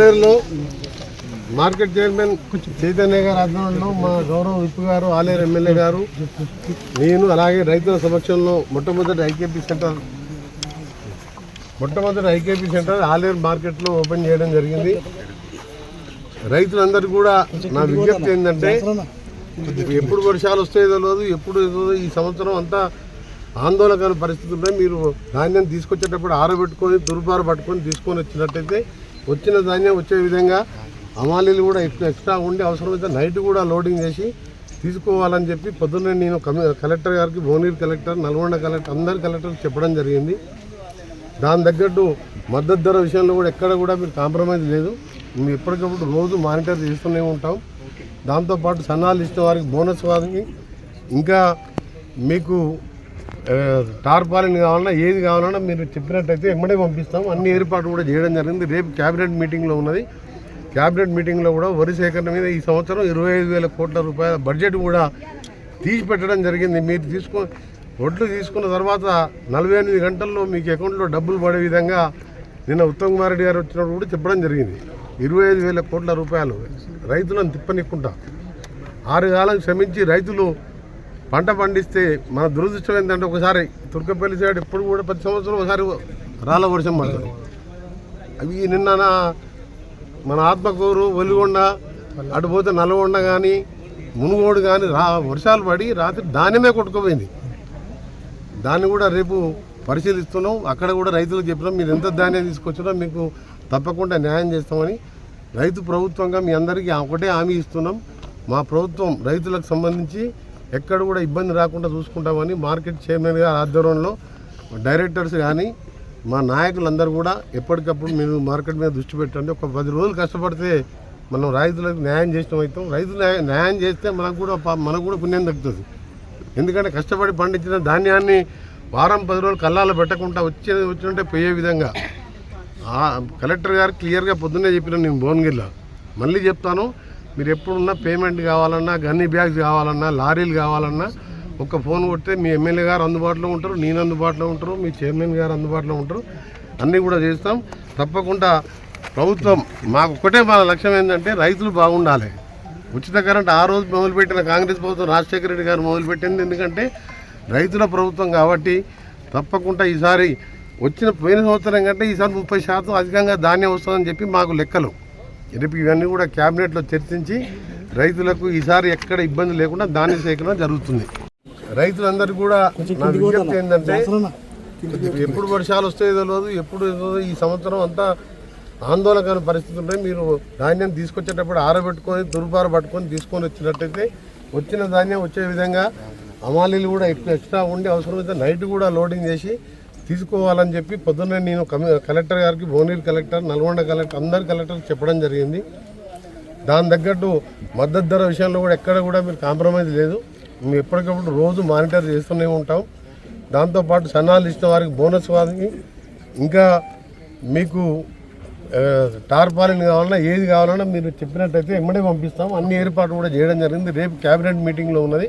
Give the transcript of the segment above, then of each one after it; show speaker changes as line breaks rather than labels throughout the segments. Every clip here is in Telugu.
ఆలేరులో మార్కెట్ చైర్మన్ చైతన్య గారి ఆధ్వర్యంలో మా గౌరవ విప్ గారు ఆలేరు ఎమ్మెల్యే గారు నేను అలాగే రైతుల సమక్షంలో మొట్టమొదటి ఐకేపీ సెంటర్ మొట్టమొదటి ఐకేపీ సెంటర్ ఆలేరు మార్కెట్లో ఓపెన్ చేయడం జరిగింది. రైతులందరూ కూడా నా విజ్ఞప్తి ఏంటంటే ఎప్పుడు వర్షాలు వస్తాయో తెలియదు ఎప్పుడు ఈ సంవత్సరం అంతా ఆందోళనకర పరిస్థితుల్లో మీరు ధాన్యం తీసుకొచ్చేటప్పుడు ఆరబెట్టుకొని తురుపారు పట్టుకొని తీసుకొని వచ్చినట్టయితే వచ్చిన ధాన్యం వచ్చే విధంగా అమాలీలు కూడా ఎక్కువ ఎక్స్ట్రా ఉండి అవసరమైతే నైట్ కూడా లోడింగ్ చేసి తీసుకోవాలని చెప్పి పొద్దున్నే నేను కలెక్టర్ గారికి భువనగిరి కలెక్టర్ నల్గొండ కలెక్టర్ అందరి కలెక్టర్ చెప్పడం జరిగింది. దాని తగ్గట్టు మద్దతు ధర విషయంలో కూడా ఎక్కడ కూడా మీరు కాంప్రమైజ్ లేదు. మేము ఎప్పటికప్పుడు రోజు మానిటర్ చేస్తూనే ఉంటాం. దాంతోపాటు సన్నాలు ఇచ్చిన వారికి బోనస్ వారికి ఇంకా మీకు టార్పాలిన్ కావాలన్నా ఏది కావాలన్నా మీరు చెప్పినట్టయితే ఎమ్మడే పంపిస్తాం. అన్ని ఏర్పాట్లు కూడా చేయడం జరిగింది. రేపు క్యాబినెట్ మీటింగ్లో ఉన్నది. క్యాబినెట్ మీటింగ్లో కూడా వరి సేకరణ మీద ఈ సంవత్సరం ఇరవై ఐదు వేల కోట్ల రూపాయల బడ్జెట్ కూడా తీసి పెట్టడం జరిగింది. మీరు తీసుకో ఒడ్లు తీసుకున్న తర్వాత నలభై ఎనిమిది గంటల్లో మీకు అకౌంట్లో డబ్బులు పడే విధంగా నిన్న ఉత్తమ్ కుమార్ రెడ్డి గారు వచ్చినప్పుడు కూడా చెప్పడం జరిగింది. ఇరవై ఐదు వేల కోట్ల రూపాయలు రైతులను తిప్పనిక్కుంటా. ఆరు కాలం శ్రమించి రైతులు పంట పండిస్తే మన దురదృష్టం ఏంటంటే ఒకసారి తుర్కపల్లి సైడ్ ఎప్పుడు కూడా ప్రతి సంవత్సరం ఒకసారి రాళ్ళ వర్షం పడుతుంది. అవి నిన్న మన ఆత్మకూరు ఒలిగొండ అటు పోతే నల్గొండ కానీ మునుగోడు కానీ రా వర్షాలు పడి రాత్రి ధాన్యమే కొట్టుకుపోయింది. దాన్ని కూడా రేపు పరిశీలిస్తున్నాం. అక్కడ కూడా రైతులకు చెప్పినాం మీరు ఎంత ధాన్యం తీసుకొచ్చినా మీకు తప్పకుండా న్యాయం చేస్తామని రైతు ప్రభుత్వంగా మీ అందరికీ ఒకటే హామీ ఇస్తున్నాం. మా ప్రభుత్వం రైతులకు సంబంధించి ఎక్కడ కూడా ఇబ్బంది రాకుండా చూసుకుంటామని మార్కెట్ చైర్మన్ గారి ఆధ్వర్యంలో డైరెక్టర్స్ కానీ మా నాయకులందరూ కూడా ఎప్పటికప్పుడు మీరు మార్కెట్ మీద దృష్టి పెట్టండి. ఒక పది రోజులు కష్టపడితే మనం రైతులకు న్యాయం చేసిన అవుతాం రైతులు న్యాయం- చేస్తే మనకు కూడా మనకు కూడా పుణ్యం దక్కుతుంది. ఎందుకంటే కష్టపడి పండించిన ధాన్యాన్ని వారం పది రోజులు కల్లాలు పెట్టకుండా వచ్చే వచ్చినట్టే పోయే విధంగా. కలెక్టర్ గారు క్లియర్గా పొద్దున్నే చెప్పిన నేను భువనగిరిలో. మళ్ళీ చెప్తాను మీరు ఎప్పుడున్నా పేమెంట్ కావాలన్నా గన్ని బ్యాగ్స్ కావాలన్నా లారీలు కావాలన్నా ఒక ఫోన్ కొడితే మీ ఎమ్మెల్యే గారు అందుబాటులో ఉంటారు నేను అందుబాటులో ఉంటారు మీ చైర్మన్ గారు అందుబాటులో ఉంటారు. అన్నీ కూడా చేస్తాం. తప్పకుండా ప్రభుత్వం మాకు ఒకటే మన లక్ష్యం ఏంటంటే రైతులు బాగుండాలి. ఉచిత కరెంట్ ఆ రోజు మొదలుపెట్టిన కాంగ్రెస్ ప్రభుత్వం రాజశేఖర రెడ్డి గారు మొదలుపెట్టింది. ఎందుకంటే రైతుల ప్రభుత్వం కాబట్టి తప్పకుండా ఈసారి వచ్చిన పోయిన సంవత్సరం కంటే ఈసారి ముప్పై శాతం అధికంగా ధాన్యం వస్తుందని చెప్పి మాకు లెక్కలు. రేపు ఇవన్నీ కూడా క్యాబినెట్లో చర్చించి రైతులకు ఈసారి ఎక్కడ ఇబ్బంది లేకుండా ధాన్య సేకరణ జరుగుతుంది. రైతులందరూ కూడా నా విజ్ఞప్తి ఏంటంటే ఎప్పుడు వర్షాలు వస్తాయో తెలియదు ఎప్పుడు ఈ సంవత్సరం అంతా ఆందోళనకర పరిస్థితి ఉంటాయి మీరు ధాన్యం తీసుకొచ్చేటప్పుడు ఆరబెట్టుకొని దుర్బార పట్టుకొని తీసుకొని వచ్చినట్టయితే వచ్చిన ధాన్యం వచ్చే విధంగా అమాలీలు కూడా ఎక్కువ ఎక్స్ట్రా ఉండి అవసరమైతే నైట్ కూడా లోడింగ్ చేసి తీసుకోవాలని చెప్పి పొద్దున్నే నేను కలెక్టర్ గారికి భువనగిరి కలెక్టర్ నల్గొండ కలెక్టర్ అందరు కలెక్టర్ చెప్పడం జరిగింది. దాని తగ్గట్టు మద్దతు ధర విషయంలో కూడా ఎక్కడ కూడా మీరు కాంప్రమైజ్ లేదు. మేము ఎప్పటికప్పుడు రోజు మానిటర్ చేస్తూనే ఉంటాం. దాంతోపాటు సన్నాలు ఇచ్చిన వారికి బోనస్ వారికి ఇంకా మీకు టార్పాలిన్ కావాలన్నా ఏది కావాలన్నా మీరు చెప్పినట్టయితే ఎమ్మడే పంపిస్తాం. అన్ని ఏర్పాట్లు కూడా చేయడం జరిగింది. రేపు క్యాబినెట్ మీటింగ్లో ఉన్నది.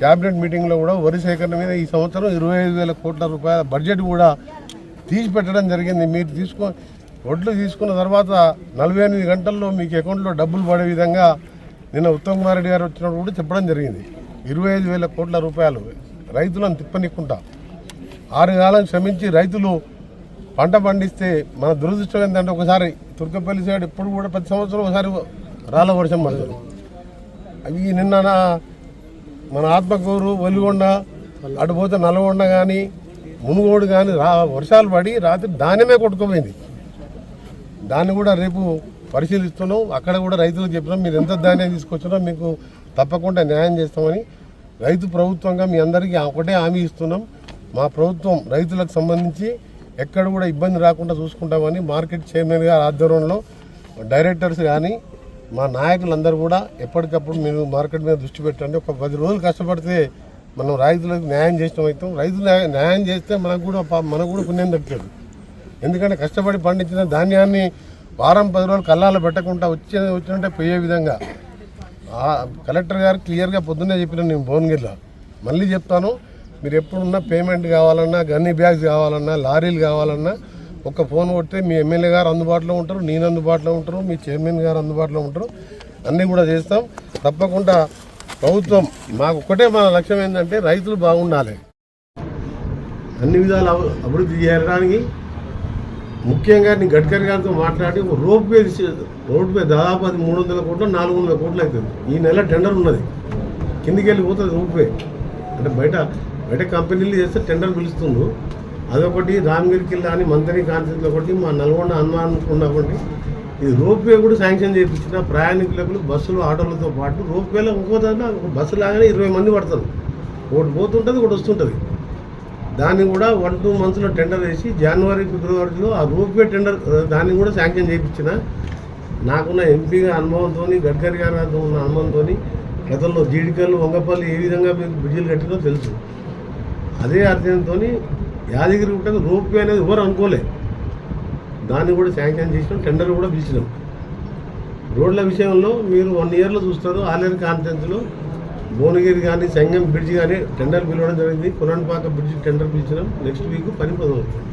క్యాబినెట్ మీటింగ్లో కూడా వరి సేకరణ మీద ఈ సంవత్సరం ఇరవై ఐదు వేల కోట్ల రూపాయల బడ్జెట్ కూడా తీసి పెట్టడం జరిగింది. మీరు తీసుకో వడ్లు తీసుకున్న తర్వాత నలభై ఎనిమిది గంటల్లో మీకు అకౌంట్లో డబ్బులు పడే విధంగా నిన్న ఉత్తమ్ కుమార్ రెడ్డి గారు వచ్చినప్పుడు కూడా చెప్పడం జరిగింది. ఇరవై ఐదు వేల కోట్ల రూపాయలు రైతులను తిప్పనిక్కుంటా. ఆరు కాలం శ్రమించి రైతులు పంట పండిస్తే మన దురదృష్టం ఏంటంటే ఒకసారి తుర్కపల్లి సైడ్ ఎప్పుడు కూడా ప్రతి సంవత్సరం ఒకసారి రాళ్ళ వర్షం పడుతుంది. అవి నిన్న నా- మన ఆత్మకూరు ఒలిగొండ అటు పోతే నల్గొండ కానీ మునుగోడు కానీ రా వర్షాలు పడి రాత్రి ధాన్యమే కొట్టుకుపోయింది. దాన్ని కూడా రేపు పరిశీలిస్తున్నాం. అక్కడ కూడా రైతులకు చెప్పినాం మీరు ఎంత ధాన్యం తీసుకొచ్చినా మీకు తప్పకుండా న్యాయం చేస్తామని రైతు ప్రభుత్వంగా మీ అందరికీ ఒకటే హామీ ఇస్తున్నాం. మా ప్రభుత్వం రైతులకు సంబంధించి ఎక్కడ కూడా ఇబ్బంది రాకుండా చూసుకుంటామని మార్కెట్ చైర్మన్ గారి ఆధ్వర్యంలో డైరెక్టర్స్ కానీ మా నాయకులందరూ కూడా ఎప్పటికప్పుడు మీరు మార్కెట్ మీద దృష్టి పెట్టండి. ఒక పది రోజులు కష్టపడితే మనం రైతులకు న్యాయం చేసిన అవుతాం. రైతులు న్యాయం- చేస్తే మనకు కూడా మనకు కూడా పుణ్యం దక్కుతుంది ఎందుకంటే కష్టపడి పండించిన ధాన్యాన్ని వారం పది రోజులు కల్లాలు పెట్టకుండా వచ్చి వచ్చినట్టే పోయే విధంగా. కలెక్టర్ గారు క్లియర్గా పొద్దున్నే చెప్పిన నేను భువనగిరిలో. మళ్ళీ చెప్తాను మీరు ఎప్పుడున్నా పేమెంట్ కావాలన్నా గన్ని బ్యాగ్స్ కావాలన్నా లారీలు కావాలన్నా ఒక ఫోన్ కొట్టే మీ ఎమ్మెల్యే గారు అందుబాటులో ఉంటారు నేను అందుబాటులో ఉంటారు మీ చైర్మన్ గారు అందుబాటులో ఉంటారు. అన్నీ కూడా చేస్తాం. తప్పకుండా ప్రభుత్వం మాకు ఒక్కటే మన లక్ష్యం ఏంటంటే రైతులు బాగుండాలి. అన్ని విధాల అభివృద్ధి చేయడానికి ముఖ్యంగా నేను గడ్కరీ గారితో మాట్లాడి ఒక రోడ్ వే రోడ్ దాదాపు అది మూడు వందల కోట్లు నాలుగు వందల కోట్లు అవుతుంది. ఈ నెల టెండర్ ఉన్నది. కిందికి వెళ్ళి పోతుంది రోడ్ అంటే బయట బయట కంపెనీలు చేస్తే టెండర్ పిలుస్తుండ్రు. అదొకటి రామ్గిరి కిల్లా అని మంత్రి కాన్సెప్ట్ ఒకటి మా నల్గొండ హనుమాన్ ఒకటి. ఇది రోప్వే కూడా శాంక్షన్ చేయించిన ప్రయాణికులకు బస్సులు ఆటోలతో పాటు రోప్వేలో ఇంకో దాంట్లో బస్సు లాగానే ఇరవై మంది పడతారు. ఒకటి పోతుంటుంది ఒకటి వస్తుంటుంది. దాన్ని కూడా వన్ టూ మంత్స్లో టెండర్ వేసి జనవరి ఫిబ్రవరిలో ఆ రూపే టెండర్ దాన్ని కూడా శాంక్షన్ చేయించిన నాకున్న ఎంపీగా అనుభవంతో గడ్కరీ గారితో ఉన్న అనుభవంతో గతంలో జీడికల్లు వంగపల్లి ఏ విధంగా మీకు బ్రిడ్జిలు కట్టినో తెలుసు. అదే అర్థంతో యాదగిరి గుట్టకు రూపే అనేది ఎవరు అనుకోలే. దాన్ని కూడా శాంక్షన్ చేసినాం టెండర్ కూడా పిలిచినాం. రోడ్ల విషయంలో మీరు వన్ ఇయర్లో చూస్తారు ఆలేరు కాన్ఫరెన్స్లో భువనగిరి కానీ సంగం బ్రిడ్జ్ కానీ టెండర్ పిలవడం జరిగింది. కురాన్పాక బ్రిడ్జ్ టెండర్ పిలిచినాం. నెక్స్ట్ వీక్ పని మొదలవుతుంది.